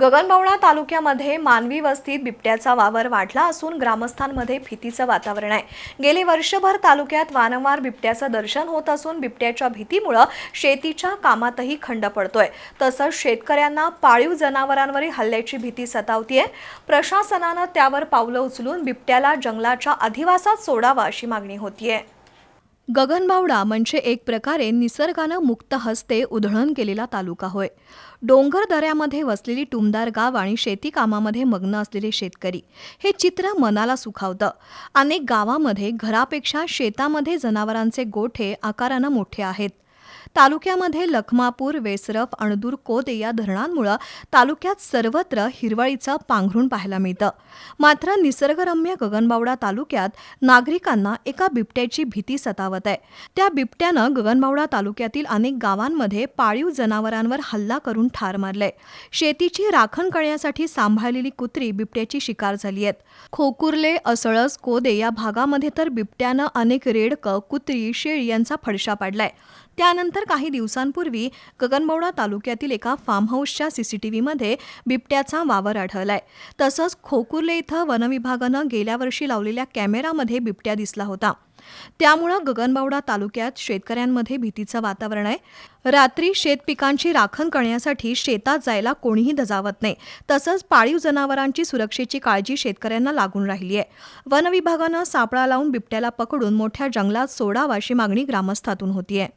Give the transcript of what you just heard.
गगनबावडा तालुक्यामध्ये मानवी वस्तीत बिबट्याचा वावर वाढला असून ग्रामस्थांमध्ये भीतीचं वातावरण आहे. गेली वर्षभर तालुक्यात वारंवार बिबट्याचं दर्शन होत असून बिबट्याच्या भीतीमुळं शेतीच्या कामातही खंड पडतोय. तसंच शेतकऱ्यांना पाळीव जनावरांवरील हल्ल्याची भीती सतावतीये. प्रशासनानं त्यावर पावलं उचलून बिबट्याला जंगलाच्या अधिवासात सोडावा अशी मागणी होतीये. गगनबावडा म्हणजे एक प्रकारे निसर्गानं मुक्त हस्ते उधळण केलेला तालुका होय. डोंगर दऱ्यामध्ये वसलेली टुमदार गाव आणि शेती कामामध्ये मग्न असलेले शेतकरी हे चित्र मनाला सुखावतं. अनेक गावामध्ये घरापेक्षा शेतामध्ये जनावरांचे गोठे आकारानं मोठे आहेत. तालुक्यामध्ये लखमापूर वेसरफ अणदूर कोदे या धरणांमुळं तालुक्यात सर्वत्र हिरवळीचं पांघरून पाहायला मिळतं. मात्र निसर्गरम्य गगनबावडा तालुक्यात नागरिकांना एका बिबट्याची भीती सतावत आहे. त्या बिबट्यानं गगनबावडा तालुक्यातील अनेक गावांमध्ये पाळीव जनावरांवर हल्ला करून ठार मारलंय. शेतीची राखण करण्यासाठी सांभाळलेली कुत्री बिबट्याची शिकार झाली आहेत. खोकुर्ले असळस कोदे या भागामध्ये तर बिबट्यानं अनेक रेडकं कुत्री शेळी यांचा फडशा पाडलाय. त्यानंतर तर काही दिवसांपूर्वी गगनबावडा तालुक्यातील एका फार्म हाऊसच्या सीसीटीव्हीमध्ये बिबट्याचा वावर आढळलाय. तसंच खोकुर्ले इथं वनविभागानं गेल्या वर्षी लावलेल्या कॅमेरामध्ये बिबट्या दिसला होता. त्यामुळं गगनबावडा तालुक्यात शेतकऱ्यांमध्ये भीतीचं वातावरण आहे. रात्री शेतपिकांची राखण करण्यासाठी शेतात जायला कोणीही धजावत नाही. तसंच पाळीव जनावरांची सुरक्षेची काळजी शेतकऱ्यांना लागून राहिली आहे. वनविभागानं सापळा लावून बिबट्याला पकडून मोठ्या जंगलात सोडावा अशी मागणी ग्रामस्थातून होतीये.